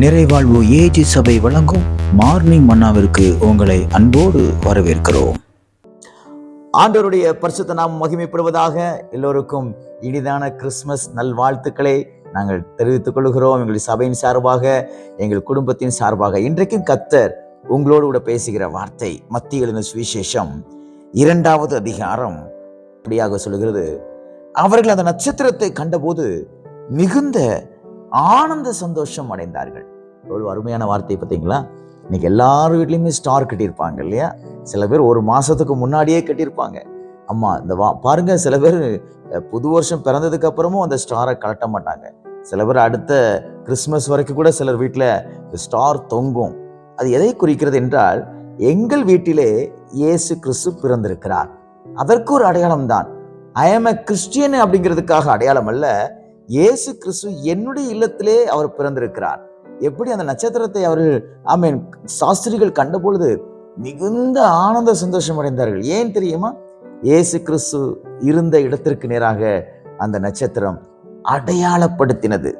நிறைவாழ்வு AG சபை வழங்கும் morning மன்னாவிற்கு உங்களை அன்போடு வரவேற்கிறோம். ஆண்டவருடைய பரிசுத்த நாம் மகிமைப்படுவதாக எல்லோருக்கும் இனிதான கிறிஸ்மஸ் நல்வாழ்த்துக்களை நாங்கள் தெரிவித்துக் கொள்கிறோம். எங்களுடைய சபையின் சார்பாக எங்கள் குடும்பத்தின் சார்பாக இன்றைக்கும் கத்தர் உங்களோடு கூட பேசுகிற வார்த்தை மத்திய எழுந்த சுவிசேஷம் இரண்டாவது அதிகாரம் அப்படியாக சொல்லுகிறது. அவர்கள் அந்த நட்சத்திரத்தை கண்டபோது மிகுந்த ஆனந்த சந்தோஷம் அடைந்தார்கள். எவ்வளவு அருமையான வார்த்தை பார்த்தீங்களா? இன்னைக்கு எல்லார் வீட்லேயுமே ஸ்டார் கட்டியிருப்பாங்க இல்லையா? சில பேர் ஒரு மாதத்துக்கு முன்னாடியே கட்டியிருப்பாங்க. அம்மா இந்த வா பாருங்க சில பேர் புது வருஷம் பிறந்ததுக்கு அப்புறமும் அந்த ஸ்டாரை கலட்ட மாட்டாங்க. சில பேர் அடுத்த கிறிஸ்மஸ் வரைக்கும் கூட சிலர் வீட்டில் ஸ்டார் தொங்கும். அது எதை குறிக்கிறது என்றால் எங்கள் வீட்டிலே இயேசு கிறிஸ்து பிறந்திருக்கிறார். அதற்கு ஒரு அடையாளம் தான் ஐ எம் எ கிறிஸ்டியன் அப்படிங்கிறதுக்காக அடையாளம் அல்ல. இயேசு கிறிஸ்து என்னுடைய இல்லத்திலே அவர் பிறந்திருக்கிறார். எப்படி அந்த நட்சத்திரத்தை அவர்கள் ஆமீன் சாஸ்திரிகள் கண்டபொழுது மிகுந்த ஆனந்த சந்தோஷம் அடைந்தார்கள். ஏன் தெரியுமா? இயேசு கிறிஸ்து இருந்த இடத்திற்கு நேராக அந்த நட்சத்திரம் அடையாளப்படுத்தினது.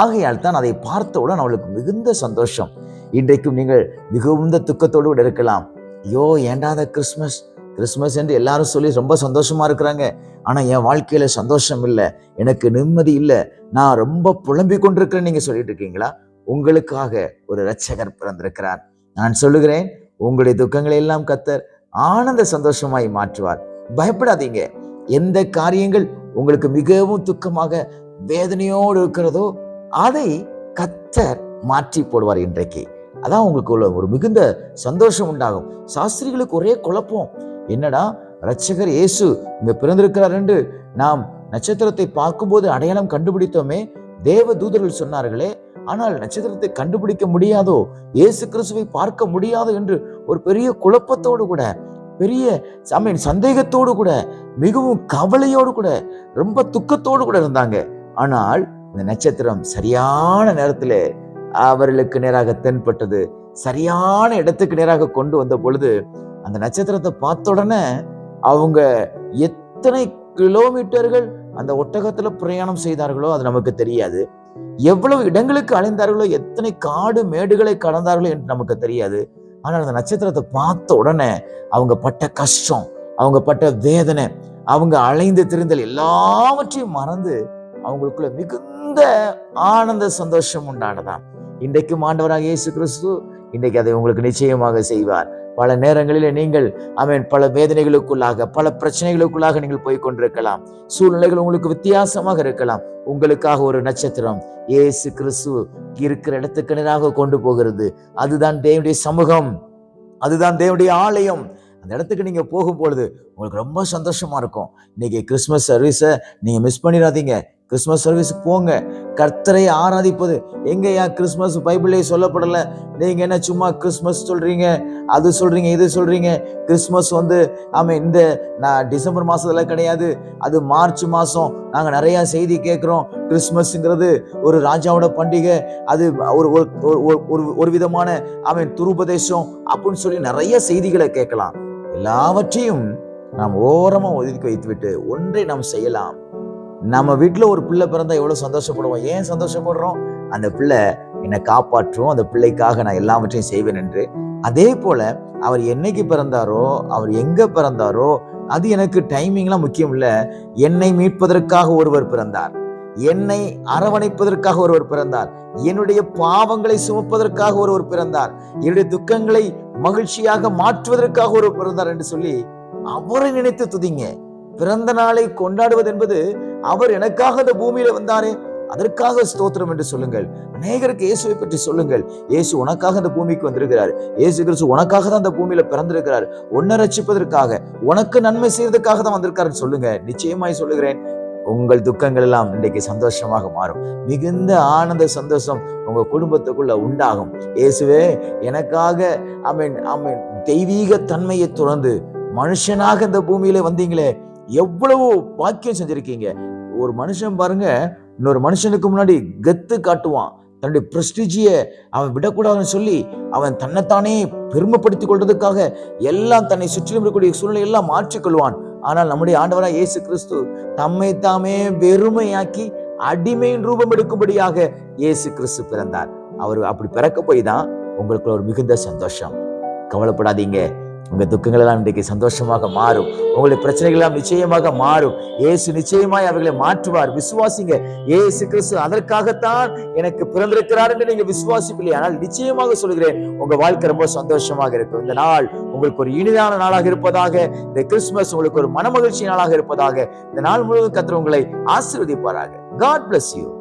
ஆகையால் தான் அதை பார்த்தவுடன் அவளுக்கு மிகுந்த சந்தோஷம். இன்றைக்கும் நீங்கள் மிகுந்த துக்கத்தோடு கூட இருக்கலாம். ஐயோ ஏண்டாத கிறிஸ்மஸ் கிறிஸ்மஸ் என்று எல்லாரும் சொல்லி ரொம்ப சந்தோஷமாக இருக்கிறாங்க. ஆனால் என் வாழ்க்கையில் சந்தோஷம் இல்லை. எனக்கு நிம்மதி இல்லை. நான் ரொம்ப புலம்பிக் கொண்டிருக்கிறேன். நீங்கள் சொல்லிட்டு இருக்கீங்களா? உங்களுக்காக ஒரு இரட்சகர் பிறந்திருக்கிறார். நான் சொல்லுகிறேன் உங்களுடைய துக்கங்களை எல்லாம் கத்தர் ஆனந்த சந்தோஷமாய் மாற்றுவார். பயப்படாதீங்க. எந்த காரியங்கள் உங்களுக்கு மிகவும் துக்கமாக வேதனையோடு இருக்கிறதோ அதை கத்தர் மாற்றி போடுவார் இன்றைக்கு. அதான் உங்களுக்கு உள்ள ஒரு மிகுந்த சந்தோஷம் உண்டாகும். சாஸ்திரிகளுக்கு ஒரே குழப்பம். என்னடா? ரட்சகர் இயேசு இங்க பிறந்திருக்கிறார் என்று நாம் நட்சத்திரத்தை பார்க்கும்போது அடையாளம் கண்டுபிடித்தோமே தேவ தூதர்கள் சொன்னார்களே ஆனால் நட்சத்திரத்தை கண்டுபிடிக்க முடியாதோ? இயேசு கிறிஸ்துவை பார்க்க முடியாதோ என்று ஒரு பெரிய குழப்பத்தோடு கூட பெரிய சமீன் சந்தேகத்தோடு கூட மிகவும் கவலையோடு கூட ரொம்ப துக்கத்தோடு கூட இருந்தாங்க. ஆனால் இந்த நட்சத்திரம் சரியான நேரத்தில் அவர்களுக்கு நேராக தென்பட்டது. சரியான இடத்துக்கு நேராக கொண்டு வந்த பொழுது அந்த நட்சத்திரத்தை பார்த்த உடனே அவங்க எத்தனை கிலோமீட்டர்கள் அந்த ஒட்டகத்துல பிரயாணம் செய்தார்களோ அது நமக்கு தெரியாது. எவ்வளவு இடங்களுக்கு அலைந்தார்களோ எத்தனை காடு மேடுகளை கடந்தார்களோ என்று நமக்கு தெரியாது. ஆனால் அந்த நட்சத்திரத்தை பார்த்த உடனே அவங்க பட்ட கஷ்டம் அவங்க பட்ட வேதனை அவங்க அலைந்து திரிந்தல் எல்லாவற்றையும் மறந்து அவங்களுக்குள்ள மிகுந்த ஆனந்த சந்தோஷம் உண்டானதான் இன்றைக்கும் ஆண்டவராக இயேசு கிறிஸ்து இன்றைக்கு அதை உங்களுக்கு நிச்சயமாக செய்வார். பல நேரங்களில் நீங்கள் அவன் பல வேதனைகளுக்குள்ளாக பல பிரச்சனைகளுக்குள்ளாக நீங்கள் போய் கொண்டிருக்கலாம் சூழ்நிலைகள் உங்களுக்கு வித்தியாசமாக இருக்கலாம். உங்களுக்காக ஒரு நட்சத்திரம் இயேசு கிறிஸ்து இருக்கிற இடத்துக்கு நேராக கொண்டு போகிறது. அதுதான் தேவனுடைய சமூகம். அதுதான் தேவனுடைய ஆலயம். அந்த இடத்துக்கு நீங்க போகும் பொழுது உங்களுக்கு ரொம்ப சந்தோஷமா இருக்கும். இன்னைக்கு கிறிஸ்மஸ் சர்வீஸை நீங்க மிஸ் பண்ணிடாதீங்க. கிறிஸ்மஸ் சர்வீஸுக்கு போங்க. கர்த்தரை ஆராதிப்பது. எங்கேயா கிறிஸ்மஸ் பைபிளே சொல்லப்படலை. நீங்கள் என்ன சும்மா கிறிஸ்மஸ் சொல்கிறீங்க அது சொல்கிறீங்க இது சொல்கிறீங்க கிறிஸ்மஸ் வந்து ஆமாம் இந்த நான் டிசம்பர் மாதத்தில் கிடையாது. அது மார்ச் மாதம் நாங்கள் நிறையா செய்தி கேட்குறோம். கிறிஸ்மஸ்ங்கிறது ஒரு ராஜாவோட பண்டிகை. அது ஒரு ஒரு- ஒரு- ஒரு- விதமான அவன் துருபதேசம் அப்படின்னு சொல்லி நிறைய செய்திகளை கேட்கலாம். எல்லாவற்றையும் நாம் ஓரமாக ஒதுக்கி வைத்துவிட்டு ஒன்றை நாம் செய்யலாம். நம்ம வீட்டில் ஒரு பிள்ளை பிறந்தா எவ்வளவு சந்தோஷப்படுவோம்? ஏன் சந்தோஷப்படுறோம்? அந்த பிள்ளை என்னை காப்பாற்றும். அந்த பிள்ளைக்காக நான் எல்லாவற்றையும் செய்வேன் என்று. அதே போல அவர் என்னைக்கு பிறந்தாரோ அவர் எங்க பிறந்தாரோ அது எனக்கு டைமிங்லாம் முக்கியம் இல்ல. என்னை மீட்பதற்காக ஒருவர் பிறந்தார். என்னை அரவணைப்பதற்காக ஒருவர் பிறந்தார். என்னுடைய பாவங்களை சுமப்பதற்காக ஒருவர் பிறந்தார். என்னுடைய துக்கங்களை மகிழ்ச்சியாக மாற்றுவதற்காக ஒருவர் பிறந்தார் என்று சொல்லி அவரை நினைத்து துதிங்க. பிறந்த நாளை கொண்டாடுவது என்பது அவர் எனக்காக இந்த பூமியில வந்தாரே. அதற்காக ஸ்தோத்திரம் என்று சொல்லுங்கள். அநேகருக்கு இயேசுவை பற்றி சொல்லுங்கள். இயேசு உனக்காக இந்த பூமிக்கு வந்திருக்கிறார். இயேசு கிறிஸ்து உனக்காக தான் இந்த பூமியில பிறந்திருக்கிறார். உன்னை ரட்சிப்பதற்காக உனக்கு நன்மை செய்வதற்காக தான் வந்திருக்காருன்னு சொல்லுங்க. நிச்சயமாய் சொல்லுகிறேன். உங்கள் துக்கங்கள் எல்லாம் இன்றைக்கு சந்தோஷமாக மாறும். மிகுந்த ஆனந்த சந்தோஷம் உங்க குடும்பத்துக்குள்ள உண்டாகும். இயேசுவே எனக்காக அமீன் அமீன் தெய்வீக தன்மையை துறந்து மனுஷனாக இந்த பூமியில வந்தீங்களே. எவ்வளவு பாக்கியம் செஞ்சிருக்கீங்க. ஒரு மனுஷன் பாருங்க இன்னொரு மனுஷனுக்கு முன்னாடி கெத்து காட்டுவான். தன்னுடைய பிரஸ்டிஜிய அவன் விடக்கூடாதுன்னு சொல்லி அவன் தன்னைத்தானே பெருமைப்படுத்திக் கொள்றதுக்காக எல்லாம் தன்னை சுற்றிலும் இருக்கக்கூடிய சூழ்நிலை எல்லாம் மாற்றிக்கொள்வான் ஆனால் நம்முடைய ஆண்டவராக இயேசு கிறிஸ்து தம்மை தாமே வெறுமையாக்கி அடிமையின் ரூபம் எடுக்கும்படியாக இயேசு கிறிஸ்து பிறந்தார். அவர் அப்படி பிறக்க போய் தான் உங்களுக்கு ஒரு மிகுந்த சந்தோஷம். கவலைப்படாதீங்க. உங்க துக்கங்கள் எல்லாம் இன்றைக்கு சந்தோஷமாக மாறும். உங்களுடைய பிரச்சனைகள் எல்லாம் நிச்சயமாக மாறும். ஏசு நிச்சயமாய் அவர்களை மாற்றுவார். விசுவாசிங்க. ஏசு கிறிஸ்து அதற்காகத்தான் எனக்கு பிறந்திருக்கிறார் என்று நீங்க விசுவாசிப்பில்லை ஆனால் நிச்சயமாக சொல்கிறேன் உங்க வாழ்க்கை ரொம்ப சந்தோஷமாக இருக்கும். இந்த நாள் உங்களுக்கு ஒரு இனிதான நாளாக இருப்பதாக இந்த கிறிஸ்துமஸ் உங்களுக்கு ஒரு மனமகிழ்ச்சி நாளாக இருப்பதாக இந்த நாள் முழுவதும் கத்திர உங்களை ஆசீர்வதிப்பாராக. God bless you